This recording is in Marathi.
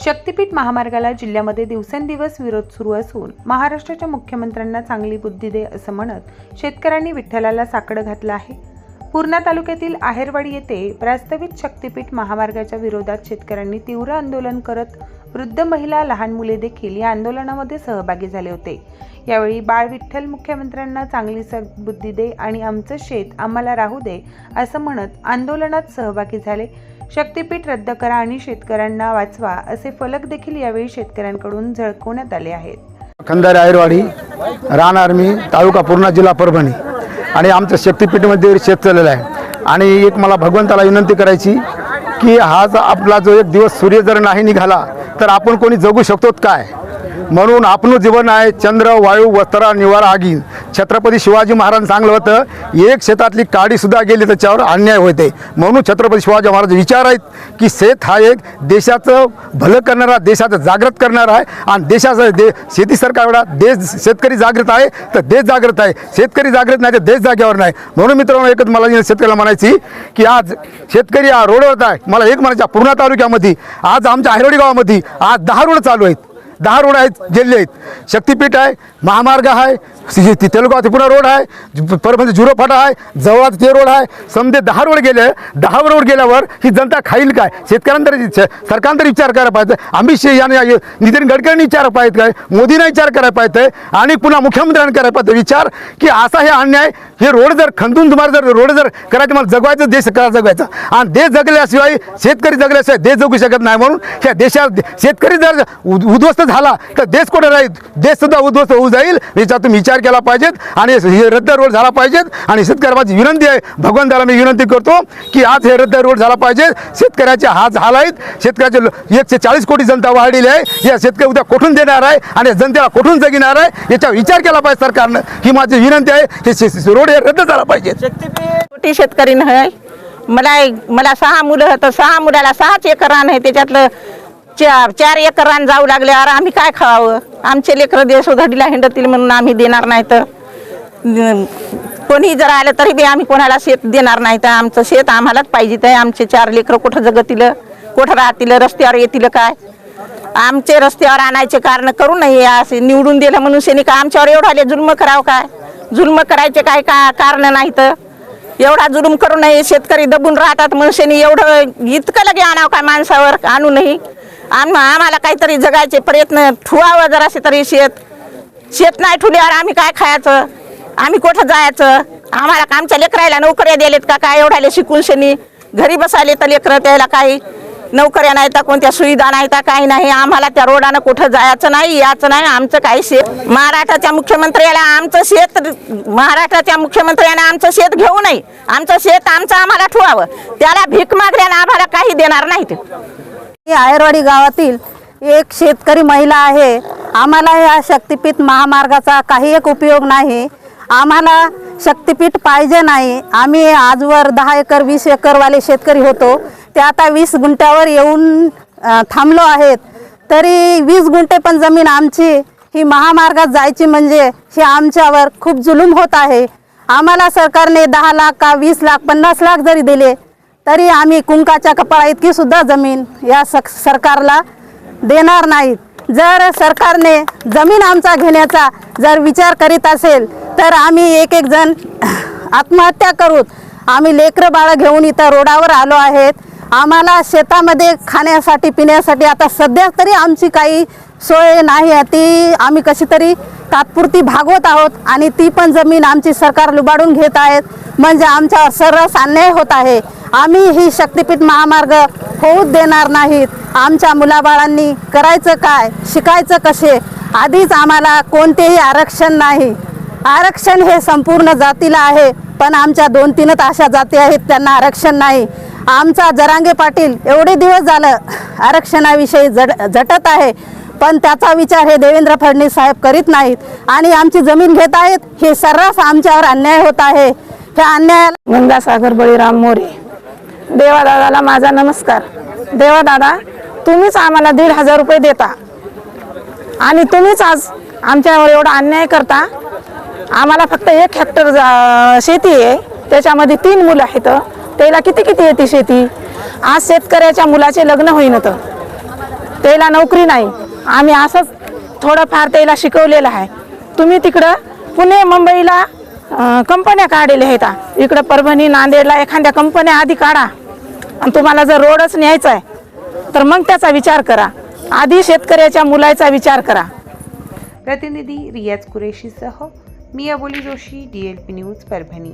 शक्तीपीठ महामार्गाला जिल्ह्यामध्ये दिवसेंदिवस विरोध सुरू असून महाराष्ट्राच्या मुख्यमंत्र्यांना चांगली बुद्धी दे असं म्हणत शेतकऱ्यांनी विठ्ठलाला साकडं घातलं आहे. पूर्णा तालुक्यातील आहेरवाडी येथे प्रस्तावित शक्तीपीठ महामार्गाच्या विरोधात शेतकऱ्यांनी तीव्र आंदोलन करत वृद्ध महिला लहान मुले देखील या आंदोलनामध्ये सहभागी झाले होते. यावेळी बाळ विठ्ठल मुख्यमंत्र्यांना चांगली सद्बुद्धी दे आणि आमचं शेत आम्हाला राहू दे असं म्हणत आंदोलनात सहभागी झाले. शक्तीपीठ रद्द करा आणि शेतकऱ्यांना वाचवा असे फलक देखील यावेळी शेतकऱ्यांकडून झळकवण्यात आले आहेत. खंदारी आयरवाडी रान आर्मी तालुका पूर्णा जिल्हा परभणी. आणि आमचं शक्तीपीठमध्ये शेत चाललेलं आहे. आणि एक मला भगवंताला विनंती करायची की हा जो आपला जो एक दिवस सूर्य जर नाही निघाला तर आपण कोणी जगू शकतो काय? म्हणून आपलं जीवन आहे चंद्र वायू वस्त्र निवारा आगी छत्रपती शिवाजी महाराज सांगलं होतं एक शेतातली काडीसुद्धा गेली त्याच्यावर अन्याय होते. म्हणून छत्रपती शिवाजी महाराज विचार आहेत की शेत हा एक देशाचं भलं करणारा देशाचं जागृत करणारा आहे आणि देशाचं दे शेतीसारखा एवढा देश शेतकरी जागृत आहे तर देश जागृत आहे. शेतकरी जागृत नाही तर देश जागेवर नाही. म्हणून मित्रांनो एकच मला शेतकऱ्याला म्हणायची की आज शेतकरी हा रोडवर आहे. मला एक म्हणायच्या पूर्णा तालुक्यामध्ये आज आमच्या आहिरोडी गावामध्ये आज दहा रोड चालू आहेत. दहा रोड आहेत जिल्हे आहेत. शक्तीपीठ आहे महामार्ग आहे सी- ती त्रिपुरा रोड आहे परभणी झुरो फाटा आहे जवळात ते रोड आहे. समजे दहा रोड गेले दहा रोड गेल्यावर ही जनता खाईल काय? शेतकऱ्यांना तरी सरकारनं तरी विचार करायला पाहिजे. अमित शहा यांनी नितीन गडकरींनी विचार पाहिजे काय? मोदींना विचार करायला पाहिजे. आणि पुन्हा मुख्यमंत्र्यांनी करायला पाहिजे. विचार की असा हे अन्याय हे रोड जर खंदून तुम्हाला जर रोड जर करायचे मला जगवायचं देश करा जगवायचा? आणि देश जगल्याशिवाय शेतकरी जगल्याशिवाय देश जगू शकत नाही म्हणून ह्या देशात शेतकरी जर उद्ध्वस्त झाला तर देश कुठे राहील? देश सुद्धा उद्ध्वस्त होऊ जाईल. याचा तुम्ही तयार केला पाहिजेत आणि हे रद्द रोड झाला पाहिजेत. आणि शेतकऱ्या माझी विनंती आहे भगवंताला मी विनंती करतो की आज हे रद्द रोड झाला पाहिजे. शेतकऱ्याचे हात झाला आहेत शेतकऱ्याचे एकशे चाळीस कोटी जनता वाढलेली आहे. या शेतकरी उद्या कोठून देणार आहे आणि जनतेला कोठून जगिणार आहे याचा विचार केला पाहिजे सरकारनं. ही माझी विनंती आहे की रोड हे रद्द झाला पाहिजे. छोटी शेतकरी मला मला सहा मुलं तर सहा मुलाला सहाच एकर रान आहे. त्याच्यातलं चार चार एकर रान जाऊ लागल्यावर आम्ही काय खावावं आमचे लेकरं देश उधडीला हिंडतील म्हणून आम्ही देणार नाही तर. कोणी जर आलं तरी बी आम्ही कोणाला शेत देणार नाही तर आमचं शेत आम्हालाच पाहिजे तर आमचे चार लेकरं कुठं जगतील कुठं राहतील रस्त्यावर येतील काय? आमचे रस्त्यावर आणायचे कारण करू नये असे निवडून दिलं म्हणून सैनिक का आमच्यावर एवढाले जुल्म करावं काय? जुल्म करायचे काय का कारण नाही तर? एवढा जुलूम करू नये शेतकरी दबून राहतात मनुष्याने एवढं इतकं लगे आणावं काय माणसावर? आणू नाही आम आम्हाला काहीतरी जगायचे प्रयत्न ठुवावं जरासे तरी शेत. शेत नाही ठुल्यावर आम्ही काय खायचं? आम्ही कुठं जायचं? आम्हाला का आमच्या लेकरायला नोकऱ्या दिलेत का काय? एवढ्याले शिकून शनी घरी बसायले तर लेकरं त्याला काही नोकऱ्या नाही तर कोणत्या सुविधा नाही तर काही नाही. आम्हाला त्या रोडानं कुठं जायचं नाही याचं नाही आमचं काही शेत. महाराष्ट्राच्या मुख्यमंत्र्याला आमचं शेत महाराष्ट्राच्या मुख्यमंत्र्याने आमचं शेत घेऊ नये. आमचं शेत आमचं आम्हाला ठेवावं. त्याला भीक मागल्यानं आम्हाला काही देणार नाहीत. आयरवाडी गावातील एक शेतकरी महिला आहे. आम्हाला ह्या शक्तिपीठ महामार्गाचा काही एक उपयोग नाही. आम्हाला शक्तिपीठ पाहिजे नाही. आम्ही आजवर दहा एकर वीस एकरवाले शेतकरी होतो. ते आता वीस गुंठ्यावर येऊन थांबलो आहेत. तरी वीस गुंठे पण जमीन आमची ही महामार्गात जायची म्हणजे हे आमच्यावर खूप जुलूम होत आहे. आम्हाला सरकारने दहा लाख का वीस लाख पन्नास लाख जरी दिले तरी आम्ही कुंकाच्या कपाळा इतकी सुद्धा जमीन या सक सरकारला देणार नाहीत. जर सरकारने जमीन आमचा घेण्याचा जर विचार करीत असेल तर आम्ही एक एक जण आत्महत्या करूत आम्ही लेकरं बाळं घेऊन इथं रोडावर आलो आहेत. आम्हाला शेतामध्ये खाण्यासाठी पिण्यासाठी आता सध्या तरी आमची काही सोय नाही आहे. ती आम्ही कशी तरी तात्पुरती भागवत आहोत आणि ती पण जमीन आमची सरकार लुबाडून घेत आहेत. म्हणजे आमच्यावर सर्रास अन्याय होत आहे. आम्ही ही शक्तिपीठ महामार्ग होऊ देणार नाहीत. आमच्या मुलाबाळांनी करायचं काय शिकायचं कसे? आधीच आम्हाला कोणतेही आरक्षण नाही. आरक्षण हे संपूर्ण जातीला आहे पण आमच्या दोन तीनच अशा जाती आहेत त्यांना आरक्षण नाही. आमचा जरांगे पाटील एवढे दिवस झालं आरक्षणाविषयी जड झटत आहे पण त्याचा विचार हे देवेंद्र फडणवीस साहेब करीत नाहीत. आणि आमची जमीन घेत आहेत हे सर्रास आमच्यावर अन्याय होत आहे. ह्या अन्यायाला गंगासागर बळीराम मोरे. देवादादाला माझा नमस्कार. देवादादा तुम्हीच आम्हाला दीड हजार रुपये देता. आणि तुम्हीच आज आमच्यावर एवढा अन्याय करता. आम्हाला फक्त एक हेक्टर जा- शेती आहे. त्याच्यामध्ये तीन मुलं आहेत. त्याला किती किती येते शेती? आज शेतकऱ्याच्या मुलाचे लग्न होईन तर. त्याला नोकरी नाही. आम्ही असंच थोडंफार त्याला शिकवलेलं आहे. तुम्ही तिकडं पुणे मुंबईला कंपन्या काढलेल्या आहेत. इकडं परभणी नांदेडला एखाद्या कंपन्या आधी काढा. आणि तुम्हाला जर रोडच न्यायचा आहे तर मग त्याचा विचार करा. आधी शेतकऱ्याच्या मुलाचा विचार करा. प्रतिनिधी रियाज कुरेशीसह मी Aboli Joshi D L P news Parbhani.